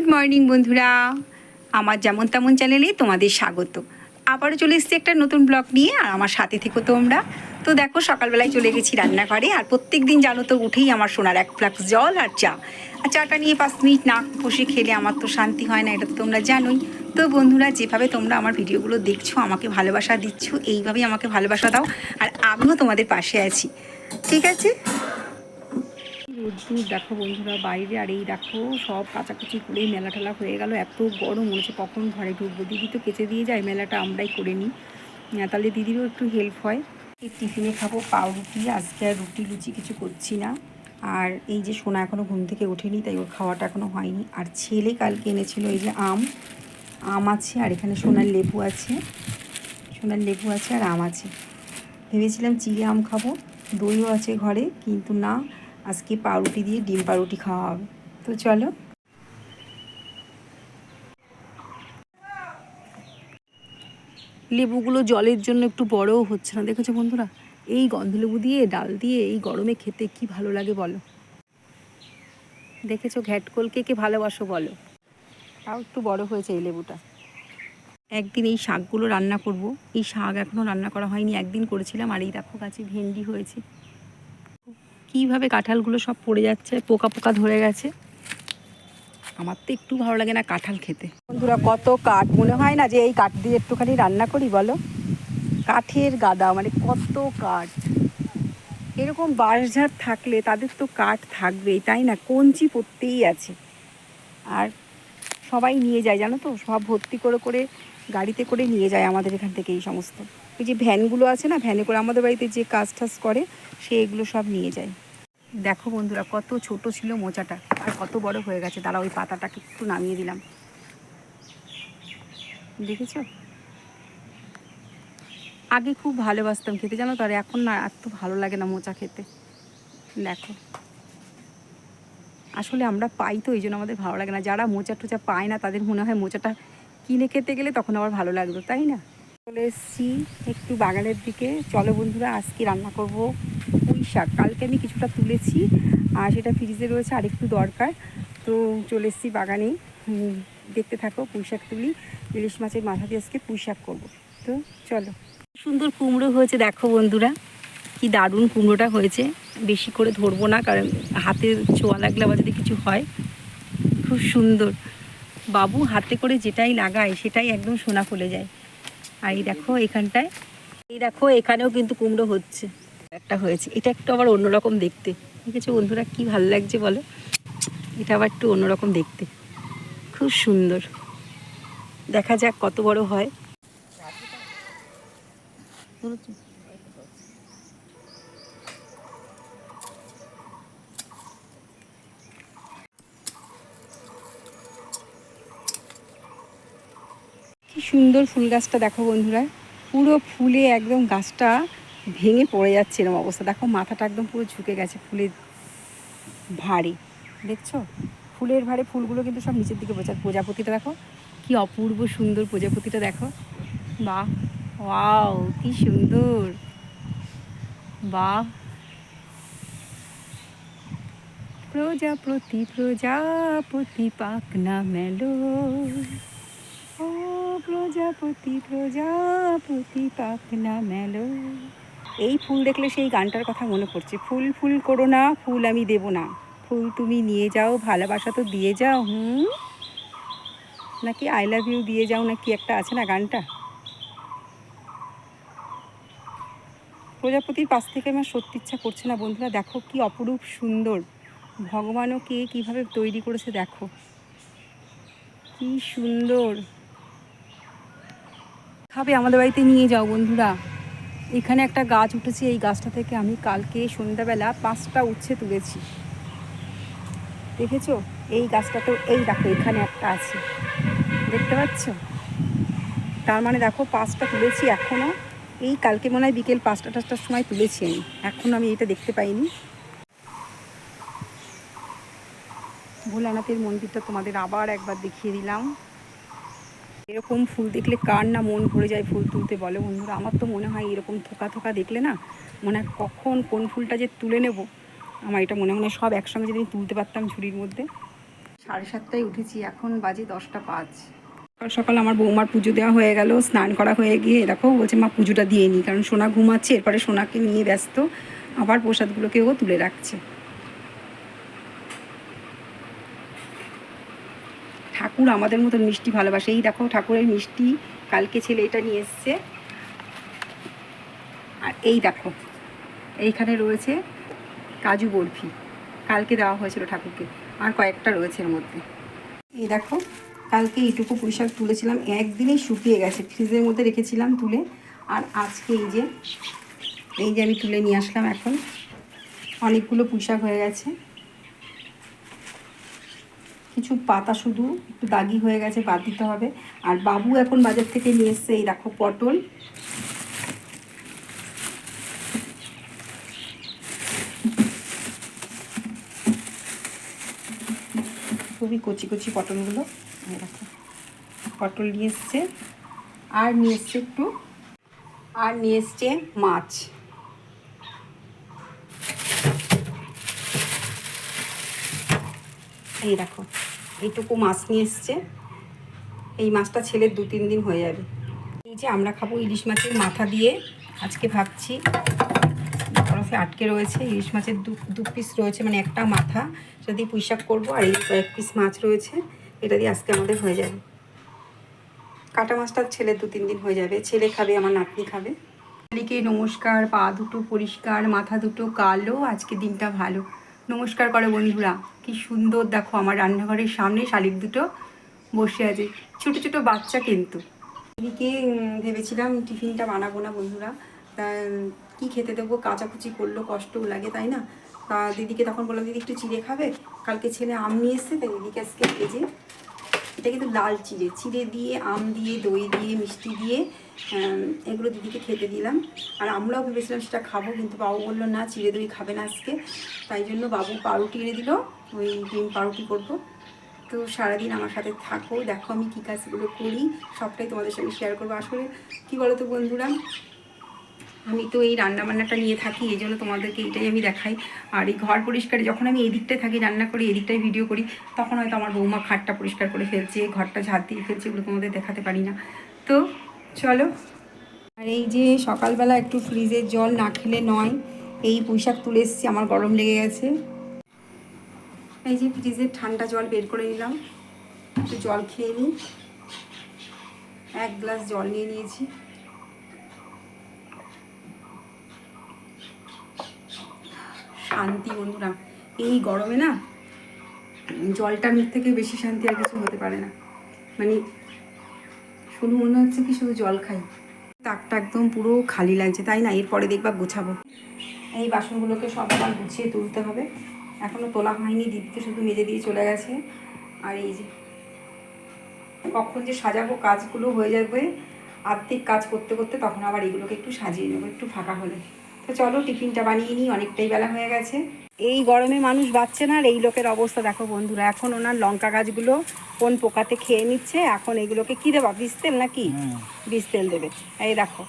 Good morning বন্ধুরা। আমার যেমন তেমন চ্যানেলে তোমাদের স্বাগত। আবারও চলে এসেছি একটা নতুন ব্লগ নিয়ে, আর আমার সাথে থেকো তোমরা। তো দেখো, সকালবেলায় চলে গেছি রান্নাঘরে, আর প্রত্যেক দিন জানো তো, উঠেই আমার সোনার এক ফ্লাক্স জল আর চা। আর চাটা নিয়ে পাঁচ মিনিট না বসে খেলে আমার তো শান্তি হয় না, এটা তো তোমরা জানোই। তো বন্ধুরা, যেভাবে তোমরা আমার ভিডিওগুলো দেখছ, আমাকে ভালোবাসা দিচ্ছ, এইভাবেই আমাকে ভালোবাসা দাও। আর আমিও তোমাদের পাশে আছি। ঠিক আছে? রোদ্দুর দেখো বন্ধুরা, বাইরে আর এই দেখো সব কাচাকুচি করেই মেলা টেলা হয়ে গেল। এত গরম হচ্ছে কখন ঘরে ঢুকবো? দিদি তো কেচে দিয়ে যায়, মেলাটা আমরাই করে নিই। তাহলে দিদিরও একটু হেল্প হয়। এই টিফিনে খাব পাউরুটি, আজকে আর রুটি লুচি কিছু করছি না। আর এই যে সোনা এখনও ঘুম থেকে ওঠেনি, তাই ওর খাওয়াটা এখনও হয়নি। আর ছেলে কালকে এনেছিল এই যে আম। আম আছে আর এখানে সোনার লেবু আছে। সোনার লেবু আছে আর আম আছে। ভেবেছিলাম চিড়ে আম খাব। দইও আছে ঘরে, কিন্তু না আজকে পাউরুটি দিয়ে ডিম পাউরুটি খাওয়া হবে। তো চলো। লেবুগুলো জলের জন্য একটু বড়ও হচ্ছে না, দেখেছ বন্ধুরা? এই গন্ধলেবু দিয়ে, ডাল দিয়ে, এই গরমে খেতে কি ভালো লাগে বলো? দেখেছ ঘ্যাটকলকে কে ভালোবাসো বলো? তাও একটু বড় হয়েছে এই লেবুটা। একদিন এই শাকগুলো রান্না করব। এই শাক এখনও রান্না করা হয়নি, একদিন করেছিলাম, আর এই দেখো গাছে ভেন্ডি হয়েছে। কীভাবে কাঁঠালগুলো সব পড়ে যাচ্ছে, পোকা পোকা ধরে গেছে। আমার তো একটু ভালো লাগে না কাঁঠাল খেতে। বন্ধুরা, কত কাঠ? মনে হয় না যে এই কাঠ দিয়ে একটুখানি রান্না করি, বলো? কাঠের গাদা মানে কত কাঠ? এরকম বাঁশঝাড় থাকলে তাদের তো কাঠ থাকবেই, তাই না? কঞ্চি পড়তেই আছে। আর সবাই নিয়ে যায়, জানো তো? সব ভর্তি করে করে গাড়িতে করে নিয়ে যায় আমাদের এখান থেকে এই সমস্ত। ওই যে ভ্যানগুলো আছে না, ভ্যানে করে আমাদের বাড়িতে যে কাজ টাজ করে, সে এগুলো সব নিয়ে যায়। দেখো বন্ধুরা, কত ছোট ছিল মোচাটা, আর কত বড় হয়ে গেছে। তারা ওই পাতাটাকে একটু নামিয়ে দিলাম। দেখেছ? আগে খুব ভালোবাসতাম খেতে, জানো তো? আর এখন না এত ভালো লাগে না মোচা খেতে। দেখো। আসলে আমরা পাই তো, এই জন্য আমাদের ভালো লাগে না। যারা মোচা টোচা পায় না, তাদের মনে হয় মোচাটা কিনে খেতে গেলে তখন আবার ভালো লাগতো, তাই না? চলে এসেছি একটু বাগানের দিকে। চলো বন্ধুরা, আজকে রান্না করব পুঁই শাক। কালকে আমি কিছুটা তুলেছি, আর সেটা ফ্রিজে রয়েছে আর একটু দরকার। তো চলে এসেছি বাগানে। দেখতে থাকো, পুঁই শাক তুলি। ইলিশ মাছের মাথা দিয়ে আজকে পুঁই শাক করব। তো চলো। সুন্দর কুমড়ো হয়েছে, দেখো বন্ধুরা। কি দারুণ কুমড়োটা হয়েছে। বেশি করে ধরবো না, কারণ হাতে ছোঁয়া লাগলে আবার যদি কিছু হয়, খুব সুন্দর। বাবু হাতে করে যেটাই লাগায়, সেটাই একদম সোনা ফুলে যায়। আর এই দেখো এখানটায়। এই দেখো এখানেও কিন্তু কুমড়ো হচ্ছে। একটা হয়েছে। এটা একটু আবার অন্যরকম দেখতে। ঠিক আছে বন্ধুরা, কি ভালো লাগছে বলো? এটা আবার একটু অন্যরকম দেখতে। খুব সুন্দর। দেখা যাক কত বড় হয়। সুন্দর ফুল গাছটা দেখো বন্ধুরা। পুরো ফুলে একদম গাছটা ভেঙে পড়ে যাচ্ছে এরকম অবস্থা। দেখো মাথাটা একদম পুরো ঝুঁকে গেছে ফুলের ভারে দেখছ? ফুলের ভারে ফুলগুলো কিন্তু সব নিচের দিকে বোঝা প্রজাপতিটা দেখো। কি অপূর্ব সুন্দর প্রজাপতিটা দেখো। বাহ, ওয়াও, কি সুন্দর। বাহ। প্রজাপতি প্রজাপতি পাক না মেলো। প্রজাপতি প্রজাপতি পাক না মেলো। এই ফুল দেখলে সেই গানটার কথা মনে পড়ছে। ফুল ফুল করো না, ফুল আমি দেব না। ফুল তুমি নিয়ে যাও, ভালোবাসা তো দিয়ে যাও, হুম? নাকি আই লাভ ইউ দিয়ে যাও নাকি একটা আছে না গানটা? প্রজাপতির পাশ থেকে আমার সত্যি ইচ্ছা করছে না, বন্ধুরা। দেখো কি অপরূপ সুন্দর। ভগবানও কে কীভাবে তৈরি করেছে, দেখো। কি সুন্দর। খাবে? আমাদের বাড়িতে নিয়ে যাও বন্ধুরা। এখানে একটা গাছ উঠেছে, এই গাছটা থেকে আমি কালকে সন্ধ্যাবেলা পাঁচটা উচ্ছে তুলেছি। দেখেছ? এই গাছটাতেও এই দেখো, এখানে একটা আছে। দেখতে পাচ্ছ? তার মানে দেখো, পাঁচটা তুলেছি এখনও এই কালকে মনে হয় বিকেল পাঁচটা টাচটার সময় তুলেছি আমি। এখনও আমি এটা দেখতে পাইনি। ভোলানাথের মন্দিরটা তোমাদের আবার একবার দেখিয়ে দিলাম। এরকম ফুল দেখলে কার না মন ভরে যায় ফুল তুলতে বলে বন্ধুরা? আমার তো মনে হয় এরকম থোকা থোকা দেখলে না মনে হয় কখন কোন ফুলটা যে তুলে নেব আমার এটা মনে মনে সব একসঙ্গে যদি তুলতে পারতাম ঝুড়ির মধ্যে। সাড়ে সাতটায় উঠেছি এখন বাজে দশটা পাঁচ। সকাল সকাল আমার বৌমার পুজো দেওয়া হয়ে গেল স্নান করা হয়ে গিয়ে দেখো বলছে মা পুজোটা দিয়ে নিই কারণ সোনা ঘুমাচ্ছে এরপরে সোনাকে নিয়ে ব্যস্ত আবার প্রসাদগুলোকেও তুলে রাখছে। ঠাকুর আমাদের মতন মিষ্টি ভালোবাসে। এই দেখো ঠাকুরের মিষ্টি, কালকে ছেলে এটা নিয়ে এসছে। আর এই দেখো, এইখানে রয়েছে কাজু বরফি। কালকে দেওয়া হয়েছিল ঠাকুরকে, আর কয়েকটা রয়েছে এর মধ্যে। এই দেখো, কালকে এইটুকু পুঁইশাক তুলেছিলাম, একদিনেই শুকিয়ে গেছে। ফ্রিজের মধ্যে রেখেছিলাম তুলে। আর আজকে এই যে এই যে আমি তুলে নিয়ে আসলাম এখন। অনেকগুলো পুঁইশাক হয়ে গেছে। কিছু পাতা শুধু, একটু দাগি হয়ে গেছে, বাদ দিতে হবে। আর বাবু এখন বাজার থেকে নিয়ে এসছে এই দেখো পটল। খুবই কচি কচি পটলগুলো। পটল নিয়ে এসছে। আর নিয়ে এসছে একটু, আর নিয়ে এসছে মাছ। এই দেখো, এইটুকু মাছ নিয়ে এসছে। এই মাছটা ছেলের দু, তিন দিন হয়ে যাবে। এই যে আমরা খাব ইলিশ মাছের মাথা দিয়ে, আজকে ভাবছি বরফে আটকে রয়েছে, ইলিশ মাছের দু দু পিস রয়েছে মানে একটা মাথা। সেটা দিয়ে পুঁই করব, আর এই কয়েক পিস মাছ রয়েছে, এটা দিয়ে আজকে আমাদের হয়ে যাবে। কাটা মাছটা ছেলের দু, তিন দিন হয়ে যাবে। ছেলে খাবে, আমার নাতনি খাবে। নমস্কার, পা দুটো পরিষ্কার, মাথা দুটো কালো, আজকে দিনটা ভালো। নমস্কার করে বন্ধুরা। কি সুন্দর দেখো আমার রান্নাঘরের সামনে শালিক দুটো বসে আছে। ছোট ছোট বাচ্চা কিন্তু। এদিকে ভেবেছিলাম টিফিনটা বানাবো না বন্ধুরা। তা, কি খেতে দেবো? কাচাকুচি করল, কষ্টও লাগে, তাই না? তা, দিদিকে তখন বললাম, দিদি একটু চিড়ে খাবে? কালকে ছেলে আম নিয়ে এসছে, তাই দিদিকে আজকে ভেজে এটা কিন্তু লাল চিড়ে চিড়ে দিয়ে, আম দিয়ে, দই দিয়ে, মিষ্টি দিয়ে এগুলো দিদিকে খেতে দিলাম। আর আমরাও ভেবেছিলাম সেটা খাব, কিন্তু বাবু বলল, না, চিড়ে দই খাবে না আজকে। তাই জন্য বাবু পাউরুটি এনে দিল, ওই ডিম পাউরুটি করব। তো সারাদিন আমার সাথে থাকো, দেখো আমি কী কাজগুলো করি, সবটাই তোমাদের সঙ্গে শেয়ার করব। আসলে কী বলো তো বন্ধুরা আমি তো এই রান্না বান্নাটা নিয়ে থাকি, এই জন্য তোমাদেরকে এইটাই আমি দেখাই। আর এই ঘর পরিষ্কারে যখন আমি এই দিকটায় থাকি, রান্না করি এদিকটায় ভিডিও করি, তখন হয়তো আমার বৌমা খাটটা পরিষ্কার করে ফেলছে, ঘরটা ঝাড় দিয়ে ফেলছে এগুলো তোমাদের দেখাতে পারি না। তো চলো। আর এই যে সকালবেলা একটু ফ্রিজের জল না খেলে নয়, এই পুঁইশাক তুলে এসেছি, আমার গরম লেগে গেছে। এই যে ফ্রিজের ঠান্ডা জল বের করে নিলাম, একটু জল খেয়ে নিই। এক গ্লাস জল নিয়ে নিয়েছি। শান্তি, বন্ধুরা। এই গরমে না জলটার মুখ থেকে বেশি শান্তি আর কিছু হতে পারে না। মানে শুধু মনে হচ্ছে কি শুধু জল খাই। তাকটা একদম পুরো খালি লাগছে, তাই না? এরপরে দেখবা গোছাবো। এই বাসনগুলোকে সব গুছিয়ে তুলতে হবে। এখনও তোলা হয়নি, দিদিকে শুধু মেজে দিয়ে চলে গেছে। আর এই যে, কখন যে সাজাবো কাজগুলো হয়ে যাবে আর্থিক কাজ করতে করতে তখন আবার এগুলোকে একটু সাজিয়ে নেব, একটু ফাঁকা হলে। তো চলো টিফিনটা বানিয়ে নিই অনেকটাই বেলা হয়ে গেছে। এই গরমে মানুষ বাঁচছে না আর এই লোকের অবস্থা দেখো বন্ধুরা এখন ওনার লঙ্কা গাছগুলো কোন পোকাতে খেয়ে নিচ্ছে এখন এগুলোকে কী দেবা বিষ তেল নাকি? বিষ তেল দেবে। এই দেখো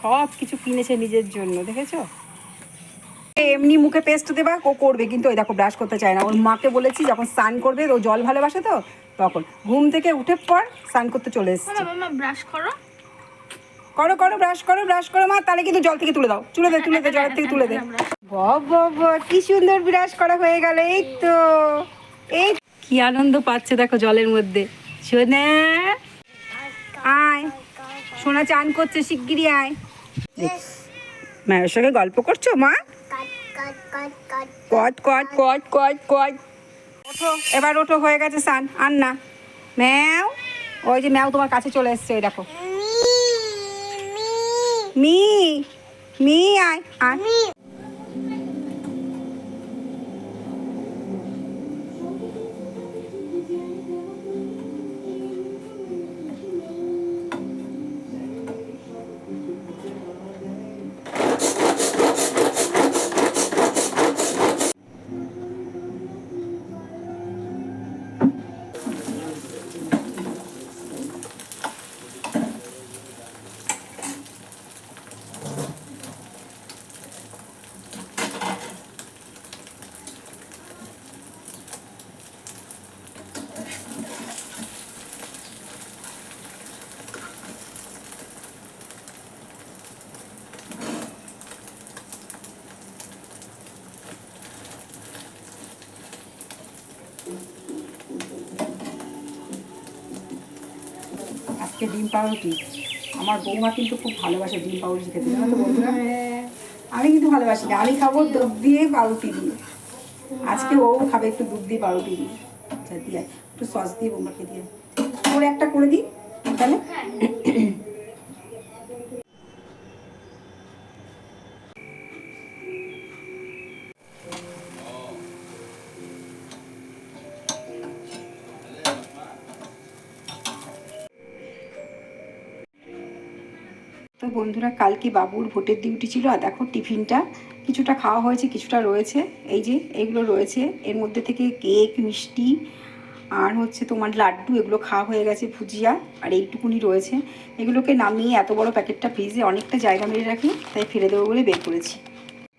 সব কিছু কিনেছে নিজের জন্য দেখেছ? এমনি মুখে পেস্ট দেবা ও করবে কিন্তু ওই দেখো ব্রাশ করতে চায় না। ওর মাকে বলেছি যখন স্নান করবে ও জল ভালোবাসে তো তখন। ঘুম থেকে উঠে পর স্নান করতে চলে এসছে। ব্রাশ করো। করো করো ব্রাশ করো ব্রাশ করো মা তাহলে কিন্তু জল থেকে তুলে দাও। তুলে দে তুলে দে জলের থেকে তুলে দে। বাবা কি সুন্দর ব্রাশ করা হয়ে গেল এই তো। এই কি আনন্দ পাচ্ছে দেখো জলের মধ্যে। সোনা আয়। সোনা চান করছে শিগগিরই আয়। মায়ের সঙ্গে গল্প করছ মা? কট কট কট কট। কট ওঠো এবার ওঠো হয়ে গেছে সান আর না ম্যাও। ওই যে ম্যাও তোমার কাছে চলে এসছে দেখো। মি মি আয় আয় যে ডিম পাউরুটি। আমার বৌমা কিন্তু খুব ভালোবাসে ডিম পাউরুটি খেতে, জানো তো বন্ধুরা? আমি কিন্তু ভালোবাসি না, আমি খাব দুধ দিয়ে পাউরুটি দিয়ে। আজকে ও খাবে একটু দুধ দিয়ে পাউরুটি দিয়ে। আচ্ছা দিয়ে একটু সস দিয়ে বৌমাকে দিয়ে ওর একটা করে দিই, তাহলে? বন্ধুরা, কালকে বাবুর ভোটের ডিউটি ছিল আর দেখো টিফিনটা কিছুটা খাওয়া হয়েছে, কিছুটা রয়েছে। এই যে এগুলো রয়েছে, এর মধ্যে থেকে কেক, মিষ্টি আর হচ্ছে তোমার লাড্ডু, এগুলো খাওয়া হয়ে গেছে ভুজিয়া আর এইটুকুনি রয়েছে। এগুলোকে নামিয়ে এত বড় প্যাকেটটা ফ্রিজে অনেকটা জায়গা মেরে রাখি, তাই ফেলে দেবো বলে বের করেছি।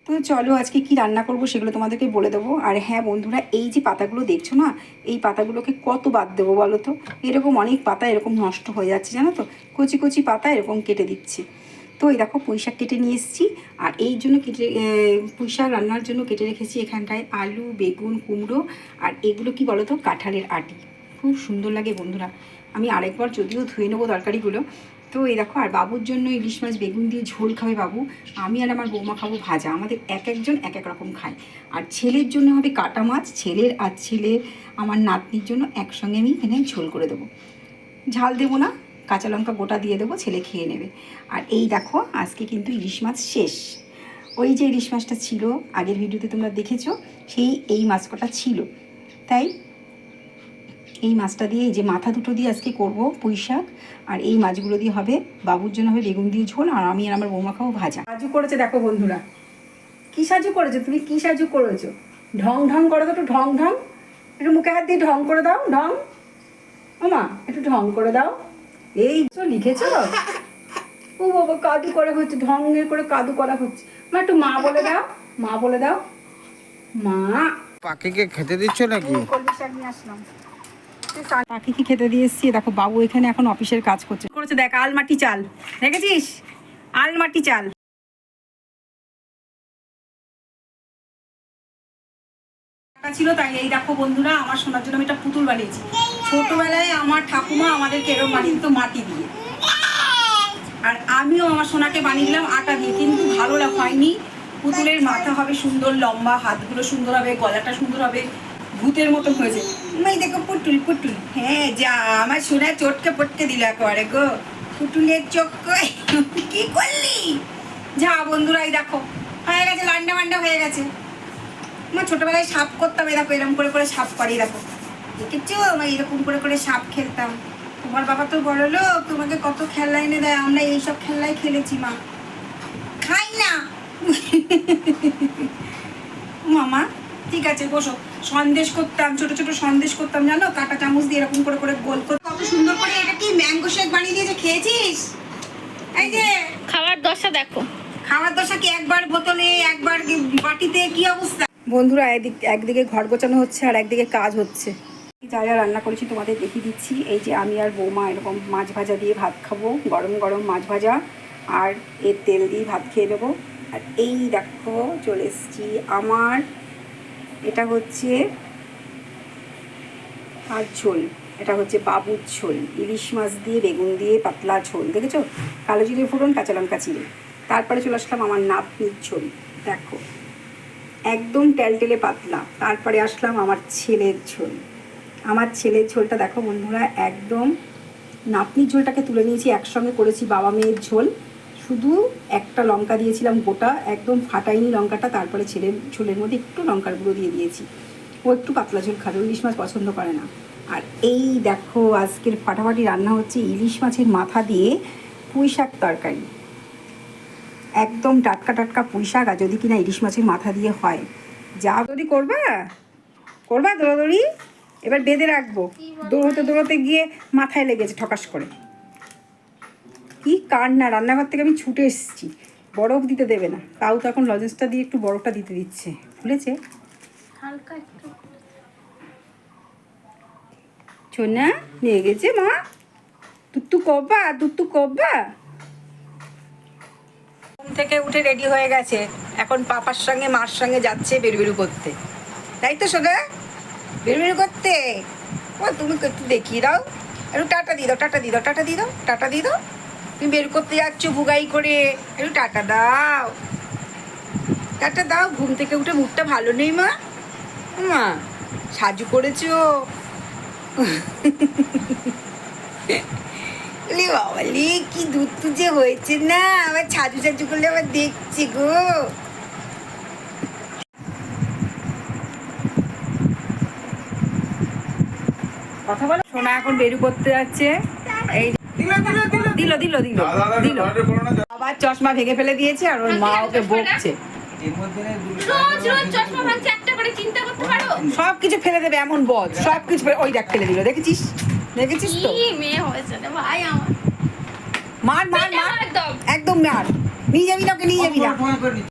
তো চলো আজকে কি রান্না করব সেগুলো তোমাদেরকে বলে দেবো। আর হ্যাঁ বন্ধুরা, এই যে পাতাগুলো দেখছ না, এই পাতাগুলোকে কত বাদ দেবো বলো তো? এরকম অনেক পাতা এরকম নষ্ট হয়ে যাচ্ছে, জানো তো? কচি কচি পাতা এরকম কেটে দিচ্ছি। তো এই দেখো পুঁই শাক কেটে নিয়ে এসেছি, আর এই জন্য কেটে পুঁই শাক রান্নার জন্য কেটে রেখেছি এখানটায় আলু, বেগুন, কুমড়ো, আর এগুলো কি বলো তো? কাঁঠালের আটি। খুব সুন্দর লাগে বন্ধুরা। আমি আরেকবার যদিও ধুয়ে নেব তরকারিগুলো তো এই দেখো, আর বাবুর জন্য ইলিশ মাছ বেগুন দিয়ে ঝোল খাবে বাবু। আমি আর আমার বৌমা খাব ভাজা। আমাদের এক একজন এক এক রকম খায়। আর ছেলের জন্য হবে কাটা মাছ। ছেলের আর ছেলে আমার নাতনির জন্য একসঙ্গে আমি এখানে ঝোল করে দেবো। ঝাল দেবো না, কাঁচা লঙ্কা গোটা দিয়ে দেবো, ছেলে খেয়ে নেবে। আর এই দেখো, আজকে কিন্তু ইলিশ মাছ শেষ। ওই যে ইলিশ মাছটা ছিল, আগের ভিডিওতে তোমরা দেখেছ, সেই এই মাছ কটা ছিল। তাই এই মাছটা দিয়ে এই যে মাথা দুটো দিয়ে আজকে করব পুঁই শাক আর এই মাছগুলো দিয়ে হবে বাবুর জন্য হবে বেগুন দিয়ে ঝোল আর আমি আর আমার বৌমা খাব ভাজা। সাজু করেছে দেখো বন্ধুরা। কি সাজু করেছ? তুমি কি সাজু করেছ? ঢং ঢং করো তো একটু ঢং ঢং। একটু মুখে হাত দিয়ে ঢং করে দাও ঢং। ও মা একটু ঢং করে দাও। এই তো লিখেছো? ও বাবা কাদু করা হচ্ছে ঢঙ্গের করে কাদু করা হচ্ছে। মা একটু মা বলে দাও মা বলে দাও। মা। পাখিকে খেতে দিচ্ছ নাকি? কলমি শাক নিয়ে আসলাম। পাখিকে খেতে দিয়ে এসছি? দেখো, বাবু এখানে এখন অফিসের কাজ করছে। করেছে? দেখ, আলমাটি চাল। দেখেছিস? আলমাটি চাল। ছিল তাই এই দেখো বন্ধুরা, আমার শোনার জন্য আমি একটা পুতুল বানিয়েছি। ছোটবেলায় আমার ঠাকুমা আমাদেরকে এরকম বানিয়ে দিত মাটি দিয়ে। আর আমিও আমার সোনাকে বানিয়ে দিলাম আটা দিয়ে, কিন্তু ভালো হয়নি। পুতুলের মাথা হবে সুন্দর, লম্বা, হাতগুলো সুন্দর হবে, গলাটা সুন্দর হবে। ভূতের মতন হয়েছে এই দেখো পুটুল পুটুল হ্যাঁ যা, আমার সোনা চটকে পটকে দিল একেবারে গো। পুটুলের চোখ। কি করলি? যা বন্ধুরা, এই দেখো, হয়ে গেছে, লান্ডা মান্ডা হয়ে গেছে। আমার ছোটবেলায় সাপ করতাম, এই দেখো এরকম করে করে সাপ পারি দেখো। দেখেছ? আমরা এরকম করে করে সাপ খেলতাম। তোমার বাবা তো বড় লোক, তোমাকে কত খেলনা এনে দেয়, আমরা এইসব খেলনাই খেলেছি, মা। খাই না। মামা, ঠিক আছে, বসো। সন্দেশ করতাম ছোট ছোট সন্দেশ করতাম জানো? কাটা চামচ দিয়ে এরকম করে করে গোল করে কত সুন্দর করে এটা কি ম্যাঙ্গো শেক বানিয়ে দিয়েছে খেয়েছিস? এই যে খাবার দশা দেখো। খাওয়ার দশা কি একবার বোতলে একবার কি- বাটিতে কি অবস্থা? বন্ধুরা একদিক একদিকে ঘর গোছানো হচ্ছে আর একদিকে কাজ হচ্ছে। যা যা রান্না করেছি তোমাদের দেখিয়ে দিচ্ছি। এই যে আমি আর বৌমা এরকম মাছ ভাজা দিয়ে ভাত খাব গরম গরম মাছ ভাজা আর এর তেল দিয়ে ভাত খেয়ে নেব। আর এই দেখো চলে এসছি আমার এটা হচ্ছে আর ঝোল, এটা হচ্ছে বাবুর ঝোল, ইলিশ মাছ দিয়ে, বেগুন দিয়ে, পাতলা ঝোল, দেখেছ? কালো জিরে ফোড়ন, কাঁচা লঙ্কা চিড়ে। তারপরে চলে আসলাম আমার নাতনির ঝোল, দেখো। একদম টেলটেলে পাতলা, তারপরে আসলাম আমার ছেলের ঝোল। আমার ছেলের ঝোলটা দেখো বন্ধুরা, একদম নাতনির ঝোলটাকে তুলে নিয়েছি, একসঙ্গে করেছি বাবা মেয়ের ঝোল। শুধু একটা লঙ্কা দিয়েছিলাম, গোটা একদম ফাটাইনি লঙ্কাটা, তারপরে ছেলের ঝোলের মধ্যে একটু লঙ্কার গুঁড়ো দিয়ে দিয়েছি। ও একটু পাতলা ঝোল খাবে ইলিশ মাছ পছন্দ করে না। আর এই দেখো, আজকের ফাটাফাটি রান্না হচ্ছে ইলিশ মাছের মাথা দিয়ে পুঁই শাক তরকারি। একদম টাটকা টাটকা পুঁই শাক, আর যদি কিনা ইলিশ মাছের মাথা দিয়ে হয়। যা দৌড়ি করবা? করবা দৌড়াদৌড়ি এবার বেঁধে রাখব। দৌড়তে দৌড়তে গিয়ে মাথায় লেগেছে, ঠকাস করে। কি কান্না? রান্নাঘর থেকে আমি ছুটে এসেছি। বরফ দিতে দেবে না। তাও তো এখন লজেন্সটা দিয়ে একটু বরফটা দিতে দিচ্ছে। খুলেছে হালকা একটু। সোনা নিয়ে গেছে মা। তুত্তু কব্বা তুত্তু কব্বা। ঘুম থেকে উঠে রেডি হয়ে গেছে। এখন পাপার সঙ্গে মার সঙ্গে যাচ্ছে বেরবেরু করতে। তাই তো সোনা? বেরবেরু করতে? ও তুমি একটু দেখিয়ে দাও। একটু টাটা দিয়ে দাও টাটা দিয়ে দাও টাটা দিয়ে দাও টাটা দিয়ে দাও। তুমি বের করতে যাচ্ছ বুগাই করে। একটু টাটা দাও। টাটা দাও, ঘুম থেকে উঠে মুখটা ভালো নেই মা। মা, সাজু করেছ। বাবা কি দুধ যে হয়েছে না? আবার ছাজু ছাজু করলে আবার দেখছি গো। কথা বলো। সোনা এখন বেরু করতে যাচ্ছে। এই দিল দিল দিল দিল। আবার চশমা ভেঙে ফেলে দিয়েছে আর ওর মা ওকে বকছে। রোজ রোজ চশমা ভাঙছে একটা করে চিন্তা করতে পারো? সব কিছু ফেলে দেবে এমন বদ সব কিছু ওই দেখ ফেলে দিল দেখেছিস? দেখেছিস তো? মার মার মার। একদম। একদম মার। নিয়ে যাবি না ওকে নিয়ে যাবি না।